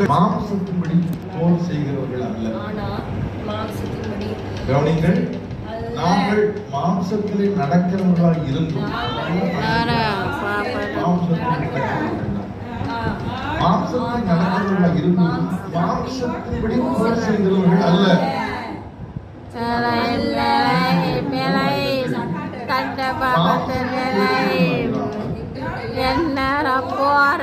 நாங்கள் மாம்சத்தின்படி போர் செய்கிறவர்கள் அல்ல. கவனிங்கள். நாங்கள் மாம்சத்திலே நடக்கிறவர்களாய் இருந்தும். மாம்சத்தில் நடக்கிறவர்கள் தான். ஆ. மாம்சத்தில் நடக்கிறவர்களாய் இருந்தும். மாம்சத்தின்படி போர் செய்கிறவர்கள் அல்ல. என்ன ரப்போர்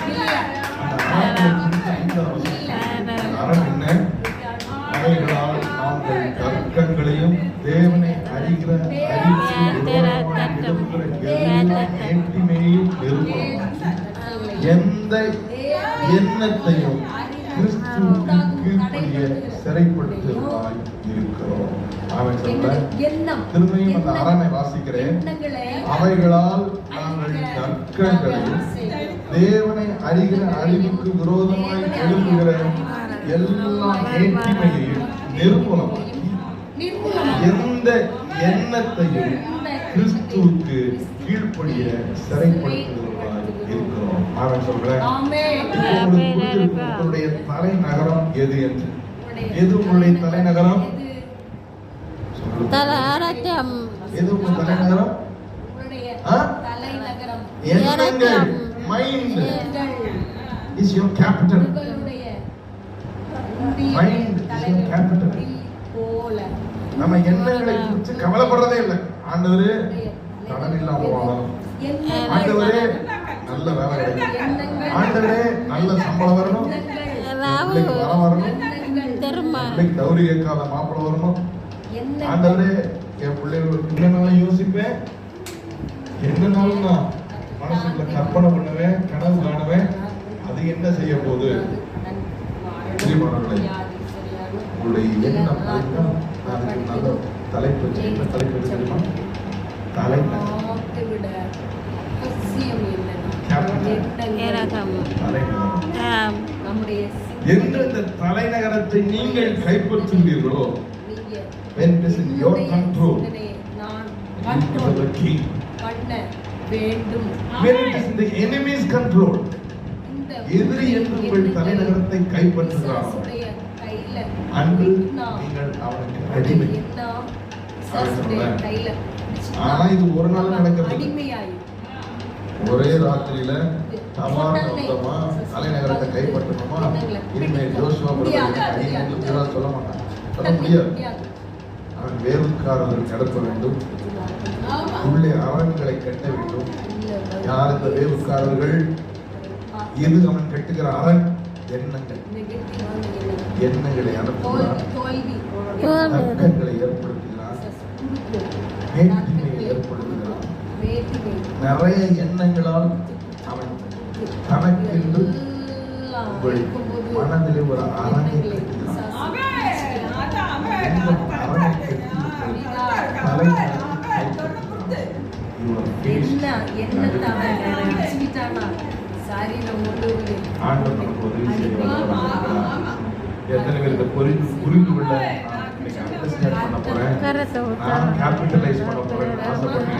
தர்க்கங்களையும் தேவனை அறிகிற எந்த எண்ணத்தையும் கிறிஸ்துவுக்கு கீழ்ப்படிய சிறைப்படுத்துவதாய் இருக்கிறோம். அவன் திரும்பியும் அந்த அரனை வாசிக்கிறேன். அவைகளால் நாங்கள் தர்க்கங்களையும் தேவனை அறிகிற அறிவுக்கு விரோதமாய் எழும்புகிற எல்லா மேட்டிமையையும் நிர்மூலமாக்கி நிர்மூலமாக எந்த எண்ணத்தையும் கிறிஸ்துவுக்கு கீழ்ப்படிய சிறைப்படுத்துவதாய் இருக்கிறோம். அவன் சொல்றேன். உங்களுடைய தலைநகரம் எது என்று? எது உங்களுடைய தலைநகரம் எது? உங்க தலைநகரம்? தலைநகரம். Mind is your capital capital. போல. நம்ம எண்ணங்களை குறித்து கவலைப்படுறதே இல்லை. ஆண்டவரே கடன் இல்லாம வாழணும். ஆண்டவரே நல்ல வேலை கிடைக்கும். ஆண்டவரே நல்ல சம்பளம் வரணும். வரம் வரணும். பிள்ளைக்கு தவறி கேட்காத மாப்பிள்ளை வரணும். ஆண்டவரே என் பிள்ளைகள் என்னென்னாலும் யோசிப்பேன்? என்னன்னாலும் நான் மனசுக்குள்ள கற்பனை பண்ணுவேன் கனவு காணுவேன். அது என்ன செய்ய போகுது? பிரியமானவர்களே, உங்களுடைய எண்ணம் அதுக்கு நல்ல தலைப்பு என்ன தலைப்பு தெரியுமா? எந்த இந்த தலைநகரத்தை நீங்கள் கைப்பற்றுகிறீர்களோ நீங்க when is in your control. you king. வேண்டும். Control இந்த எதிரி என்று உங்கள் தலைநகரத்தை கைப்பற்றுகிறாரோ அன்று நீங்கள் அவனுக்கு அடிமை. ஆனா இது ஒரு நாள் நடக்கிறது ஒரே ராத்திரியில தமா நொந்தமா தலைநகரத்தை கைப்பற்றணுமா? இனிமே ஜோஷுவா சொல்ல மாட்டான். சொல்ல முடியாது. வேவுக்காரர்கள் நடத்த வேண்டும். உள்ளே அரண்களை கட்ட வேண்டும். யார் இந்த வேவுக்காரர்கள் எது அவன் கட்டுகிற அரண்? எண்ணங்கள். எண்ணங்களை அனுப்புகிறான் தோல்வி தர்க்கங்களை ஏற்படுத்துகிறான் மேட்டிமையை ஏற்படுத்துகிறான் வேற்றுமை நிறைய எண்ணங்களால் அவன் தனக்கென்று உங்கள் மனதிலே என்ன என்னத்தை அவன் வச்சுக்கிட்டானா சரீரம் முழுவதும் ஆண்டவர் நமக்கு உதவி செய்ய வல்லவராக எத்தனை பேர் இதை புரிந்து புரிந்து கொள்ள நான் இன்னைக்கு அண்டர்ஸ்டாண்ட் பண்ண போறேன் கரத்தை நான் விட்டாங்க கேபிட்டலைஸ் பண்ண போறேன் ஆசைப்பட்டு